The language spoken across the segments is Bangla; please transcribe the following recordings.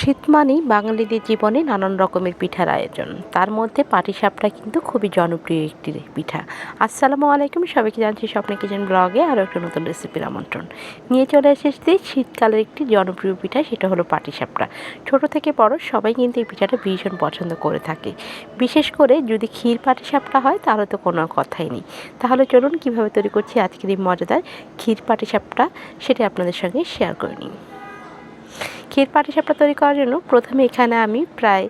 শীত মানেই বাঙালিদের জীবনে নানান রকমের পিঠার আয়োজন। তার মধ্যে পাটিসাপটা কিন্তু খুবই জনপ্রিয় একটি পিঠা। আসসালামু আলাইকুম, সবাইকে জানছি স্বপ্নে কিচেন ব্লগে আরও একটা নতুন রেসিপির আমন্ত্রণ। নিয়ে চলে এসেছি শীতকালের একটি জনপ্রিয় পিঠা, সেটা হলো পাটিসাপটা। ছোট থেকে বড় সবাই কিন্তু এই পিঠাটা ভীষণ পছন্দ করে থাকে। বিশেষ করে যদি ক্ষীর পাটিসাপটা হয়, তাহলে তো কোনো কথাই নেই। তাহলে চলুন কীভাবে তৈরি করছি আজকের এই মজাদার ক্ষীর পাটিসাপটা, সেটা আপনাদের সঙ্গে শেয়ার করে নিই। ক্ষীর পাটিসাপটা তৈরি করার জন্য প্রথমে এখানে আমি প্রায়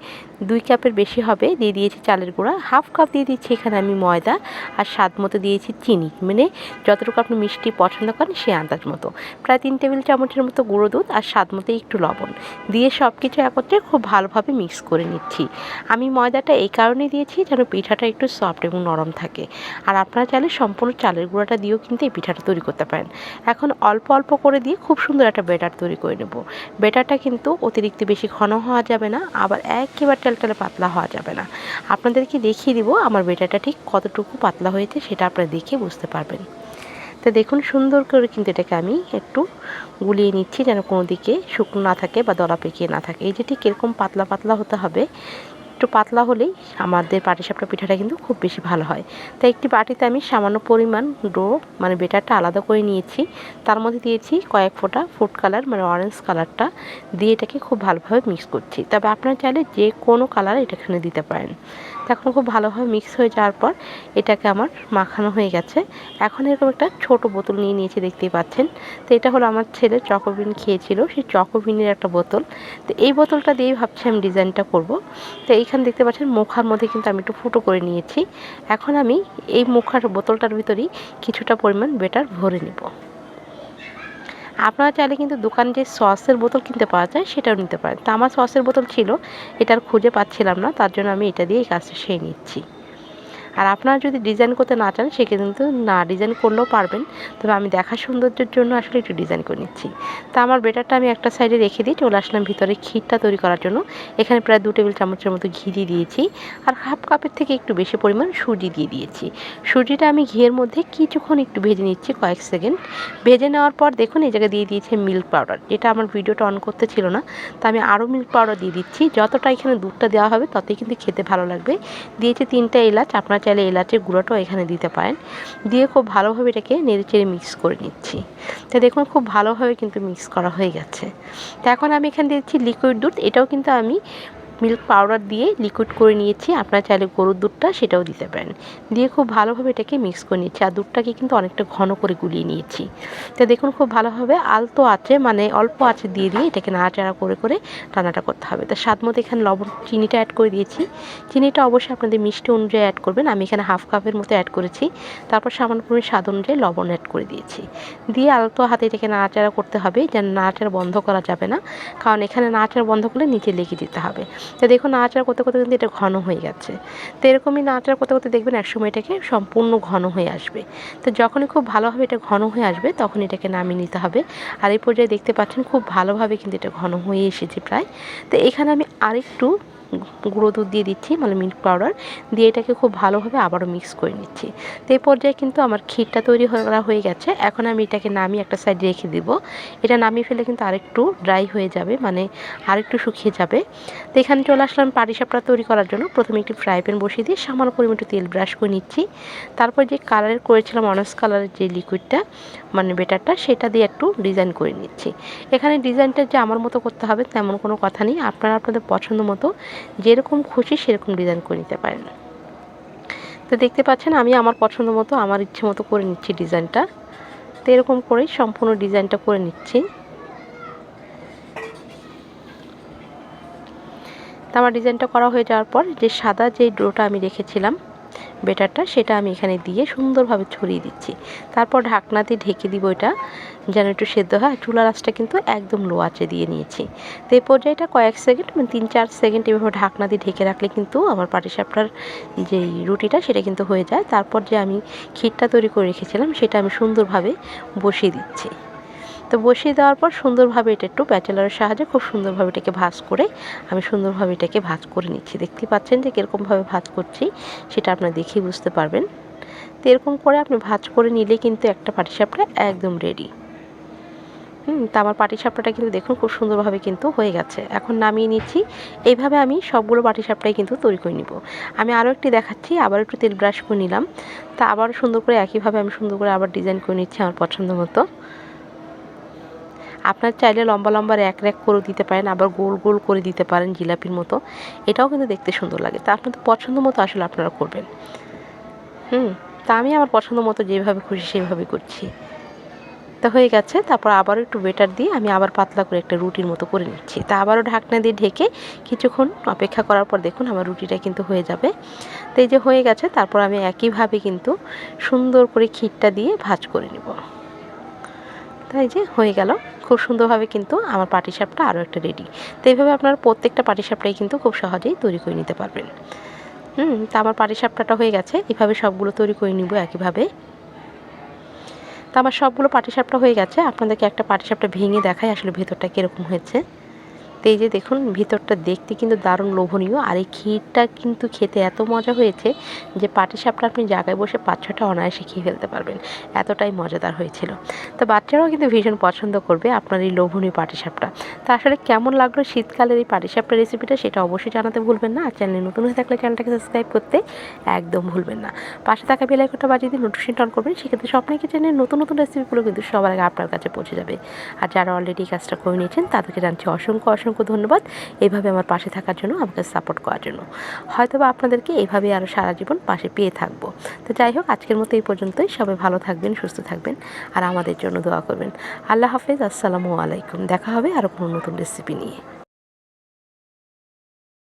দুই কাপের বেশি হবে, দিয়ে দিয়েছি চালের গুঁড়া। হাফ কাপ দিয়ে দিচ্ছি এখানে আমি ময়দা আর স্বাদ মতো দিয়েছি চিনি। মানে যতটুকু আপনি মিষ্টি পছন্দ করেন সে আন্দাজ মতো। প্রায় তিন টেবিল চামচের মতো গুঁড়ো দুধ আর স্বাদ মতো একটু লবণ। দিয়ে সব কিছু একত্রে খুব ভালোভাবে মিক্স করে নিচ্ছি। আমি ময়দাটা এই কারণে দিয়েছি যেন পিঠাটা একটু সফট এবং নরম থাকে। আর আপনারা চাইলে সম্পূর্ণ চালের গুঁড়াটা দিয়েও কিন্তু এই পিঠাটা তৈরি করতে পারেন। এখন অল্প অল্প করে দিয়ে খুব সুন্দর একটা বেটার তৈরি করে নেব। বেটারটা কিন্তু অতিরিক্ত বেশি ঘন হওয়া যাবে না, আবার একেবারে টালটালে পাতলা হওয়া যাবে না। আপনাদেরকে দেখিয়ে দিব আমার বেটাটা ঠিক কতটুকু পাতলা হয়েছে, সেটা আপনারা দেখে বুঝতে পারবেন। তো দেখুন, সুন্দর করে কিন্তু এটাকে আমি একটু গুলিয়ে নিচ্ছি যেন কোনো দিকে শুকনো না থাকে বা দলা পেকিয়ে না থাকে। এই যে ঠিক এরকম পাতলা পাতলা হতে হবে একটু পাতলা হলেই আমাদের পাটিসাপটা পিঠাটা কিন্তু খুব বেশি ভালো হয়। তাই একটি বাটিতে আমি সামান্য পরিমাণ ডো মানে বেটারটা আলাদা করে নিয়েছি। তার মধ্যে দিয়েছি কয়েক ফোঁটা ফুড কালার মানে অরেঞ্জ কালারটা দিয়ে এটাকে খুব ভালোভাবে মিক্স করছি। তবে আপনারা চাইলে যে কোনো কালার এটা এখানে দিতে পারেন। এখন খুব ভালোভাবে মিক্স হয়ে যাওয়ার পর এটাকে আমার মাখানো হয়ে গেছে। এখন এরকম একটা ছোট বোতল নিয়ে নিয়েছি, দেখতেই পাচ্ছেন। তো এটা হলো আমার ছেলে চকোবিন খেয়েছিল সেই চকোবিনের একটা বোতল। তো এই বোতলটা দিয়েই ভাবছি আমি ডিজাইনটা করব। তো এইখানে দেখতে পাচ্ছেন মুখার মধ্যে কিন্তু আমি একটু ফুটো করে নিয়েছি। এখন আমি এই মুখার বোতলটার ভিতরেই কিছুটা পরিমাণ বেটার ভরে নেব। আপনারা চাইলে কিন্তু দোকানে যে সসের বোতল কিনতে পাওয়া যায় সেটাও নিতে পারেন। তা আমার সসের বোতল ছিল, এটার খুঁজে পাচ্ছিলাম না, তার জন্য আমি এটা দিয়ে এই কাজটা সেরে নিচ্ছি। আর আপনারা যদি ডিজাইন করতে না চান, সেক্ষেত্রে কিন্তু না ডিজাইন করলেও পারবেন। তবে আমি দেখা সৌন্দর্যের জন্য আসলে একটু ডিজাইন করে নিচ্ছি। তা আমার বেটারটা আমি একটা সাইডে রেখে দিই, চলে আসলাম ভিতরে ক্ষীরটা তৈরি করার জন্য। এখানে প্রায় দু টেবিল চামচের মতো ঘি দিয়ে দিয়েছি। আর হাফ কাপের থেকে একটু বেশি পরিমাণ সুজি দিয়ে দিয়েছি। সুজিটা আমি ঘিয়ের মধ্যে কিছুক্ষণ একটু ভেজে নিচ্ছি কয়েক সেকেন্ড। ভেজে নেওয়ার পর দেখুন, এই জায়গায় দিয়ে দিয়েছে মিল্ক পাউডার এটা আমার ভিডিওটা অন করতে ছিল না। তা আমি আরও মিল্ক পাউডার দিয়ে দিচ্ছি। যতটা এখানে দুধটা দেওয়া হবে, ততই কিন্তু খেতে ভালো লাগবে। দিয়েছি তিনটা এলাচ, আপনার চাইলে এলাচের গুঁড়োটাও এখানে দিতে পারেন। দিয়ে খুব ভালোভাবে এটাকে নেড়ে চেড়ে মিক্স করে নিচ্ছি। তো দেখুন, খুব ভালোভাবে কিন্তু মিক্স করা হয়ে গেছে। তো এখন আমি এখানে দিচ্ছি লিকুইড দুধ। এটাও কিন্তু আমি মিল্ক পাউডার দিয়ে লিকুইড করে নিয়েছি। আপনারা চাইলে গরুর দুধটা সেটাও দিতে পারেন। দিয়ে খুব ভালোভাবে এটাকে মিক্স করে নিয়েছি। আর দুধটাকে কিন্তু অনেকটা ঘন করে গুলিয়ে নিয়েছি। তো দেখুন খুব ভালোভাবে আলতো আছে মানে অল্প আছে দিয়ে দিয়ে এটাকে নাড়াচাড়া করে করে রান্নাটা করতে হবে। তো স্বাদ মতো এখানে লবণ, চিনিটা অ্যাড করে দিয়েছি। চিনিটা অবশ্যই আপনাদের মিষ্টি অনুযায়ী অ্যাড করবেন। আমি এখানে হাফ কাপের মতো অ্যাড করেছি। তারপর সামান্য পরিমাণ স্বাদ অনুযায়ী লবণ অ্যাড করে দিয়েছি। দিয়ে আলতো হাতে এটাকে নাড়াচাড়া করতে হবে। যেন নাড়াচাড়া বন্ধ করা যাবে না। কারণ এখানে নাড়াচাড়া বন্ধ করলে নিচে লেগে দিতে হবে। তো দেখুন নাড়াচাড়া করতে করতে কিন্তু এটা ঘন হয়ে যাচ্ছে। তো এরকমই নাড়াচাড়া করতে করতে দেখবেন একসময় এটাকে সম্পূর্ণ ঘন হয়ে আসবে। তো যখনই খুব ভালোভাবে এটা ঘন হয়ে আসবে তখন এটাকে নামিয়ে নিতে হবে। আর এই পর্যায়ে দেখতে পাচ্ছেন খুব ভালোভাবে কিন্তু এটা ঘন হয়ে এসেছে প্রায়। তো এখানে আমি আরেকটু গুঁড়ো দুধ দিয়ে দিচ্ছি মানে মিল্ক পাউডার। দিয়ে এটাকে খুব ভালোভাবে আবারও মিক্স করে নিচ্ছি। তো এই পর্যায়ে কিন্তু আমার ক্ষীরটা তৈরি করা হয়ে গেছে। এখন আমি এটাকে নামিয়ে একটা সাইড রেখে দিব। এটা নামিয়ে ফেলে কিন্তু আরেকটু ড্রাই হয়ে যাবে মানে আরেকটু শুকিয়ে যাবে। তো এখানে চলে আসলাম পাটিসাপটা তৈরি করার জন্য। প্রথমে একটি ফ্রাই প্যান বসিয়ে দিয়ে সামান্য পরিমাণ তেল ব্রাশ করে নিচ্ছি। তারপর যে কালারের করেছিলাম অনেস্ট কালারের যে লিকুইডটা মানে বেটারটা সেটা দিয়ে একটু ডিজাইন করে নিচ্ছি। এখানে ডিজাইনটা যে আমার মতো করতে হবে, তেমন কোনো কথা নেই। আপনারা আপনাদের পছন্দ মতো যেরকম খুশি সেরকম ডিজাইন করে নিতে পারেন। তো দেখতে পাচ্ছেন আমি আমার পছন্দ মতো, আমার ইচ্ছে মতো করে নিচ্ছি ডিজাইনটা তো এরকম করেই সম্পূর্ণ ডিজাইনটা করে নিচ্ছি। তো আমার ডিজাইনটা করা হয়ে যাওয়ার পর যে সাদা যে ড্রোটা আমি রেখেছিলাম বেটারটা, সেটা আমি এখানে দিয়ে সুন্দরভাবে ছড়িয়ে দিচ্ছি। তারপর ঢাকনা দিয়ে ঢেকে দিব এটা, যেন একটু সেদ্ধ হয়। চুলা রাসটা কিন্তু একদম লো আঁচে দিয়ে নিয়েছি। তো এই পর্যায়েটা কয়েক সেকেন্ড মানে তিন চার সেকেন্ড এভাবে ঢাকনা দিয়ে ঢেকে রাখলে কিন্তু আমার পাটিসাপটার যেই রুটিটা, সেটা কিন্তু হয়ে যায়। তারপর যে আমি ক্ষীরটা তৈরি করে রেখেছিলাম, সেটা আমি সুন্দরভাবে বসিয়ে দিচ্ছি। তো বসিয়ে দেওয়ার পর সুন্দরভাবে এটা একটু ব্যাচেলারের সাহায্যে খুব সুন্দরভাবে এটাকে ভাজ করে আমি সুন্দরভাবে এটাকে ভাজ করে নিচ্ছি। দেখতে পাচ্ছেন যে কীরকমভাবে ভাজ করছি, সেটা আপনারা দেখেই বুঝতে পারবেন। তো এরকম করে আপনি ভাজ করে নিলে কিন্তু একটা পাটিসাপটা একদম রেডি হুম, তা আমার পাটিসাপটাটা কিন্তু দেখুন খুব সুন্দরভাবে কিন্তু হয়ে গেছে। এখন নামিয়ে নিচ্ছি। এইভাবে আমি সবগুলো পাটিসাপটাই কিন্তু তৈরি করে নিব। আমি আরও একটি দেখাচ্ছি, আবার একটু তেল ব্রাশ করে নিলাম। তা আবার সুন্দর করে একইভাবে আমি সুন্দর করে আবার ডিজাইন করে নিচ্ছি আমার পছন্দ মতো। আপনার চাইলে লম্বা লম্বা র্যাক র্যাক করে দিতে পারেন, আবার গোল গোল করে দিতে পারেন জিলাপির মতো। এটাও কিন্তু দেখতে সুন্দর লাগে। তা আপনাদের পছন্দ মতো আসলে আপনারা করবেন। হুম, তা আমি আমার পছন্দ মতো যেভাবে খুশি সেভাবে করছি। তা হয়ে গেছে, তারপর আবারও একটু বেটার দিয়ে আমি আবার পাতলা করে একটা রুটির মতো করে নিচ্ছি। তা আবারও ঢাকনা দিয়ে ঢেকে কিছুক্ষণ অপেক্ষা করার পর দেখুন আমার রুটিটা কিন্তু হয়ে যাবে। তো এই যে হয়ে গেছে, তারপর আমি একইভাবে কিন্তু সুন্দর করে ক্ষীরটা দিয়ে ভাজ করে নেব। তাই যে হয়ে গেল। খুব সুন্দরভাবে কিন্তু আমার পাটিসাপটা আরও একটা রেডি তো এইভাবে আপনার প্রত্যেকটা পাটিসাপটাই কিন্তু খুব সহজেই তৈরি করে নিতে পারবেন। হুম, তা আমার পাটিসাপটাটা হয়ে গেছে। এভাবে সবগুলো তৈরি করে নিব একইভাবে। তা আমার সবগুলো পাটিসাপটা হয়ে গেছে। আপনাদেরকে একটা পাটিসাপটা ভেঙে দেখায় আসলে ভেতরটা কীরকম হয়েছে। তো এই যে দেখুন, ভিতরটা দেখতে কিন্তু দারুণ লোভনীয়। আর এই ক্ষীরটা কিন্তু খেতে এত মজা হয়েছে যে পাটিসাপটা আপনি জায়গায় বসে পাঁচ ছটা অনায়াসে খেয়ে ফেলতে পারবেন। এতটাই মজাদার হয়েছিল। তো বাচ্চারাও কিন্তু ভীষণ পছন্দ করবে আপনার এই লোভনীয় পাটিসাপটা তো আসলে কেমন লাগল শীতকালের এই পাটিসাপটা রেসিপিটা সেটা অবশ্যই জানাতে ভুলবেন না। আর চ্যানেলে নতুন হয়ে থাকলে চ্যানেলটাকে সাবস্ক্রাইব করতে একদম ভুলবেন না। পাশে থাকা বেলাইকনটা বাজিয়ে দিয়ে নোটিফিকেশন অন করবেন, সেক্ষেত্রে স্বপ্নে কিচেনের নতুন নতুন রেসিপিগুলো কিন্তু সবার আগে আপনার কাছে পৌঁছে যাবে। আর যারা অলরেডি কাজটা করে নিয়েছেন, তাদেরকে জানছি অসংখ্য অসংখ্য ধন্যবাদ। এইভাবে আমার পাশে থাকার জন্য, আমাকে সাপোর্ট করার জন্য। হয়তো বা আপনাদেরকে এইভাবে আরও সারা জীবন পাশে পেয়ে থাকব। তো যাই হোক, আজকের মতো এই পর্যন্তই। সবাই ভালো থাকবেন, সুস্থ থাকবেন, আর আমাদের জন্য দোয়া করবেন। আল্লাহ হাফেজ, আসসালামু আলাইকুম। দেখা হবে আরও কোনো নতুন রেসিপি নিয়ে।